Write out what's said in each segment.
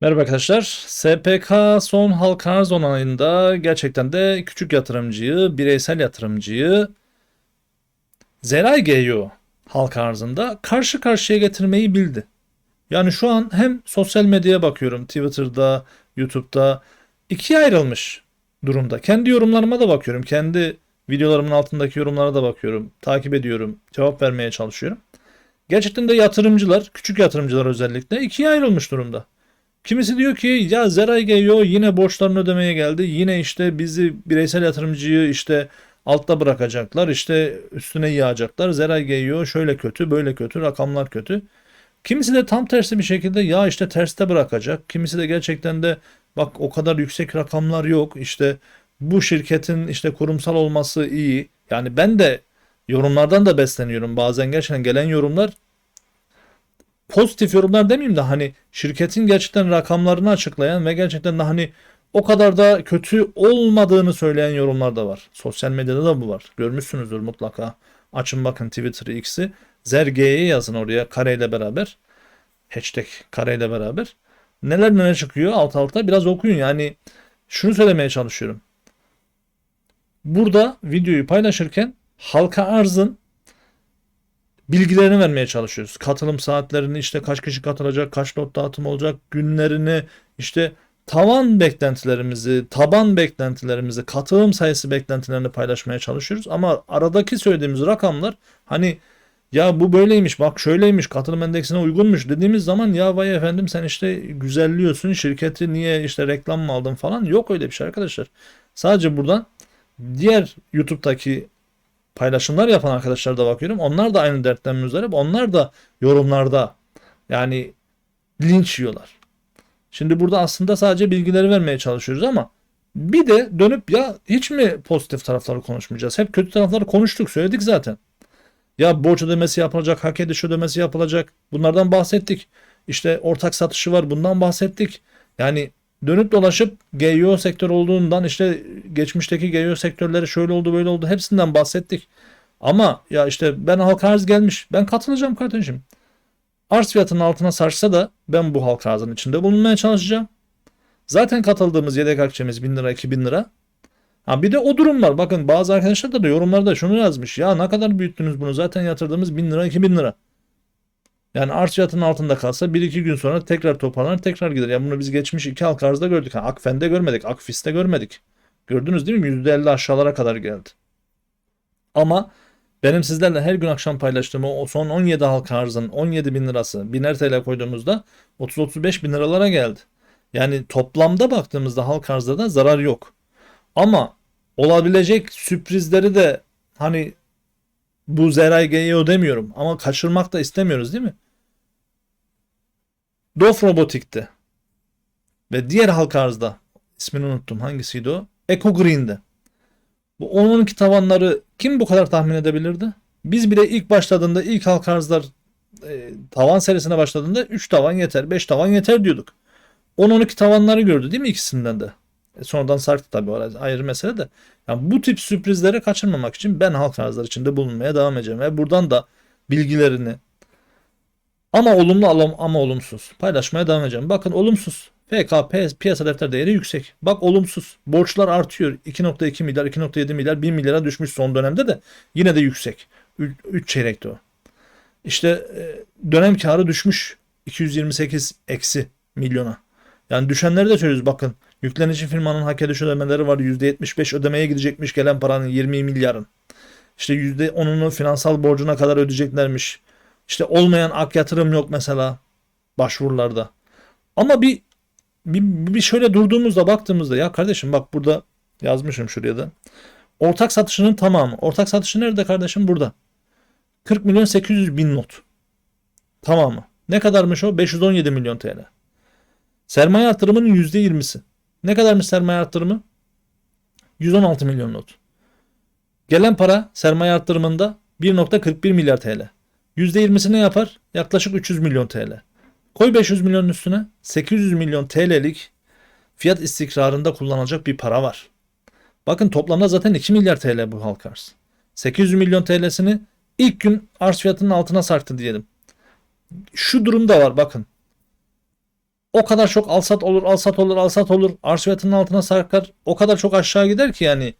Merhaba arkadaşlar. SPK son halka arz onayında gerçekten de küçük yatırımcıyı, bireysel yatırımcıyı Zeray GEO halka arzında karşı karşıya getirmeyi bildi. Yani şu an hem sosyal medyaya bakıyorum Twitter'da, YouTube'da ikiye ayrılmış durumda. Kendi yorumlarıma da bakıyorum. Kendi videolarımın altındaki yorumlara da bakıyorum. Takip ediyorum. Cevap vermeye çalışıyorum. Gerçekten de yatırımcılar, küçük yatırımcılar özellikle ikiye ayrılmış durumda. Kimisi diyor ki ya Zeray Geyo yine borçlarını ödemeye geldi. Yine işte bizi bireysel yatırımcıyı işte altta bırakacaklar. işte üstüne yağacaklar. Zeray Geyo şöyle kötü, böyle kötü, rakamlar kötü. Kimisi de tam tersi bir şekilde ya işte terste bırakacak. Kimisi de gerçekten de bak o kadar yüksek rakamlar yok. İşte bu şirketin işte kurumsal olması iyi. Yani ben de yorumlardan da besleniyorum. Bazen gerçekten gelen yorumlar pozitif yorumlar demeyeyim de hani şirketin gerçekten rakamlarını açıklayan ve gerçekten de hani o kadar da kötü olmadığını söyleyen yorumlar da var. Sosyal medyada da bu var. Görmüşsünüzdür mutlaka. Açın bakın Twitter X'i. Zerge'ye yazın oraya kareyle beraber. Hashtag kareyle beraber. Neler neler çıkıyor alt alta biraz okuyun. Yani şunu söylemeye çalışıyorum. Burada videoyu paylaşırken halka arzın bilgilerini vermeye çalışıyoruz. Katılım saatlerini işte kaç kişi katılacak, kaç lot dağıtım olacak, günlerini işte tavan beklentilerimizi, taban beklentilerimizi, katılım sayısı beklentilerini paylaşmaya çalışıyoruz. Ama aradaki söylediğimiz rakamlar hani ya bu böyleymiş bak şöyleymiş katılım endeksine uygunmuş dediğimiz zaman ya vay efendim sen işte güzelliyorsun şirketi niye işte reklam mı aldın falan yok öyle bir şey arkadaşlar. Sadece buradan diğer YouTube'daki paylaşımlar yapan arkadaşlara da bakıyorum. Onlar da aynı dertten müzdarip. Onlar da yorumlarda yani linç yiyorlar. Şimdi burada aslında sadece bilgileri vermeye çalışıyoruz ama bir de dönüp ya hiç mi pozitif tarafları konuşmayacağız? Hep kötü tarafları konuştuk, söyledik zaten. Ya borç ödemesi yapılacak, hak ediş ödemesi yapılacak. Bunlardan bahsettik. İşte ortak satışı var, bundan bahsettik. Yani dönüp dolaşıp GEO sektör olduğundan işte geçmişteki GEO sektörleri şöyle oldu böyle oldu hepsinden bahsettik. Ama ya işte ben halka arz gelmiş ben katılacağım kardeşim. Arz fiyatının altına sarsa da ben bu halka arzın içinde bulunmaya çalışacağım. Zaten katıldığımız yedek akçemiz 1000 lira 2000 lira. Ha bir de o durum var. Bakın bazı arkadaşlar da yorumlarda şunu yazmış. Ya ne kadar büyüttünüz bunu zaten yatırdığımız 1000 lira 2000 lira. Yani arz fiyatının altında kalsa 1-2 gün sonra tekrar toparlanır tekrar gider. Yani bunu biz geçmiş iki halka arzda gördük. Yani Akfen'de görmedik. Akfis'te görmedik. Gördünüz değil mi? %50 aşağılara kadar geldi. Ama benim sizlerle her gün akşam paylaştığım o son 17 halka arzın 17 bin lirası 1000'er TL koyduğumuzda 30-35 bin liralara geldi. Yani toplamda baktığımızda halka arzda da zarar yok. Ama olabilecek sürprizleri de hani bu Zeray GEO demiyorum ama kaçırmak da istemiyoruz değil mi? Dof Robotik'te ve diğer halka arzda ismini unuttum hangisiydi o? Eco Green'de. Bu 10-12 tavanları kim bu kadar tahmin edebilirdi? Biz bile ilk başladığında ilk halka arzlar e, tavan serisine başladığında 3 tavan yeter 5 tavan yeter diyorduk. 10-12 tavanları gördü değil mi ikisinden de? E, sonradan sarktı tabii o ayrı mesele de. Yani bu tip sürprizleri kaçırmamak için ben halk arzlar içinde bulunmaya devam edeceğim. Ve buradan da bilgilerini ama olumlu ama olumsuz paylaşmaya devam edeceğim. Bakın olumsuz. FK piyasa defter değeri yüksek. Bak olumsuz. Borçlar artıyor. 2.2 milyar, 2.7 milyar, 1 milyara düşmüş son dönemde de yine de yüksek. 3 çeyrekte o. İşte e, dönem karı düşmüş. 228 eksi milyona. Yani düşenleri de söylüyoruz bakın. Yüklenici firmanın hak ediş ödemeleri var. %75 ödemeye gidecekmiş gelen paranın 20 milyarın. İşte %10'unu finansal borcuna kadar ödeyeceklermiş. İşte olmayan ak yatırım yok mesela başvurularda. Ama bir, bir, bir şöyle durduğumuzda baktığımızda ya kardeşim bak burada yazmışım şuraya da. Ortak satışının tamamı. Ortak satışı nerede kardeşim? Burada. 40 milyon 800 bin not. Tamamı. Ne kadarmış o? 517 milyon TL. Sermaye artırımının %20'si. Ne kadarmış sermaye arttırımı? 116 milyon not. Gelen para sermaye arttırımında 1.41 milyar TL. %20'si ne yapar? Yaklaşık 300 milyon TL. Koy 500 milyonun üstüne 800 milyon TL'lik fiyat istikrarında kullanılacak bir para var. Bakın toplamda zaten 2 milyar TL bu halk arz. 800 milyon TL'sini ilk gün arz fiyatının altına sarktı diyelim. şu durum da var bakın. O kadar çok alsat olur, alsat olur, alsat olur. Arz fiyatının altına sarkar. O kadar çok aşağı gider ki yani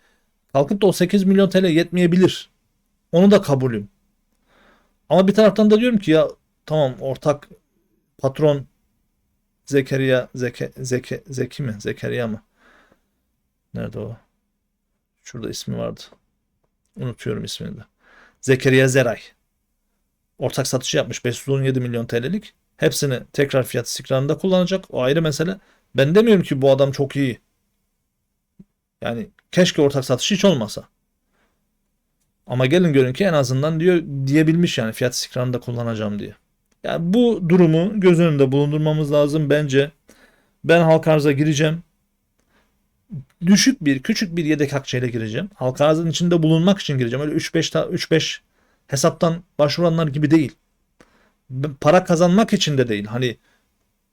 kalkıp da o 8 milyon TL yetmeyebilir. Onu da kabulüm. Ama bir taraftan da diyorum ki ya tamam ortak patron Zekeriya Zeke, Zeke, Zeki mi? Zekeriya mı? Nerede o? Şurada ismi vardı. Unutuyorum ismini de. Zekeriya Zeray. Ortak satışı yapmış 517 milyon TL'lik. Hepsini tekrar fiyat istikrarında kullanacak. O ayrı mesele. Ben demiyorum ki bu adam çok iyi. Yani keşke ortak satışı hiç olmasa. Ama gelin görün ki en azından diyor diyebilmiş yani fiyat istikrarında kullanacağım diye. Yani bu durumu göz önünde bulundurmamız lazım bence. Ben halka arıza gireceğim. Düşük bir, küçük bir yedek akçeyle gireceğim. Halka arzın içinde bulunmak için gireceğim. Öyle 3-5 ta- 3-5 hesaptan başvuranlar gibi değil. Para kazanmak için de değil. Hani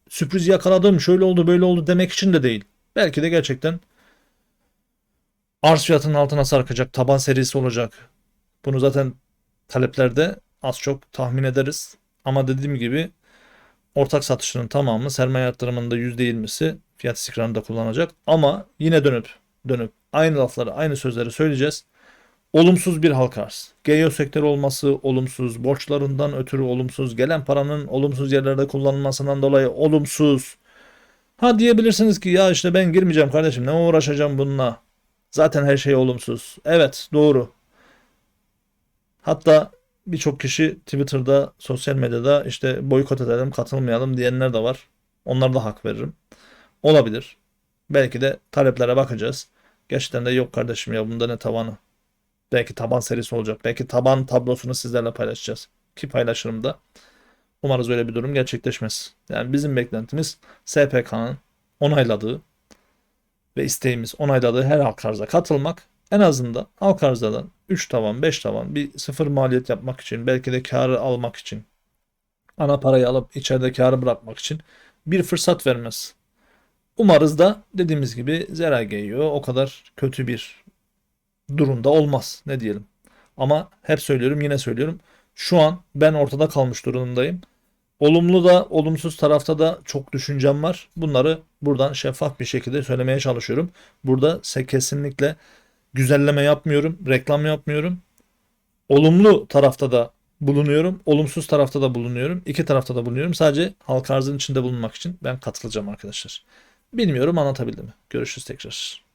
sürpriz yakaladım, şöyle oldu, böyle oldu demek için de değil. Belki de gerçekten arz fiyatının altına sarkacak, taban serisi olacak. Bunu zaten taleplerde az çok tahmin ederiz. Ama dediğim gibi ortak satışının tamamı sermaye yatırımında %20'si fiyat istikrarında kullanacak. Ama yine dönüp dönüp aynı lafları aynı sözleri söyleyeceğiz. Olumsuz bir halka arz. GEO sektörü olması olumsuz, borçlarından ötürü olumsuz, gelen paranın olumsuz yerlerde kullanılmasından dolayı olumsuz. Ha diyebilirsiniz ki ya işte ben girmeyeceğim kardeşim ne uğraşacağım bununla. Zaten her şey olumsuz. Evet doğru. Hatta birçok kişi Twitter'da, sosyal medyada işte boykot edelim, katılmayalım diyenler de var. Onlara da hak veririm. Olabilir. Belki de taleplere bakacağız. Gerçekten de yok kardeşim ya bunda ne tavanı. Belki taban serisi olacak. Belki taban tablosunu sizlerle paylaşacağız. Ki paylaşırım da. Umarız öyle bir durum gerçekleşmez. Yani bizim beklentimiz SPK'nın onayladığı ve isteğimiz onayladığı her halk arıza katılmak. En azından halk arızadan 3 tavan 5 tavan bir sıfır maliyet yapmak için belki de karı almak için ana parayı alıp içeride karı bırakmak için bir fırsat vermez. Umarız da dediğimiz gibi Zera Geyyo o kadar kötü bir durumda olmaz. Ne diyelim. Ama hep söylüyorum yine söylüyorum. Şu an ben ortada kalmış durumdayım. Olumlu da olumsuz tarafta da çok düşüncem var. Bunları buradan şeffaf bir şekilde söylemeye çalışıyorum. Burada kesinlikle güzelleme yapmıyorum, reklam yapmıyorum. Olumlu tarafta da bulunuyorum, olumsuz tarafta da bulunuyorum. İki tarafta da bulunuyorum. Sadece halka arzın içinde bulunmak için ben katılacağım arkadaşlar. Bilmiyorum anlatabildim mi? Görüşürüz tekrar.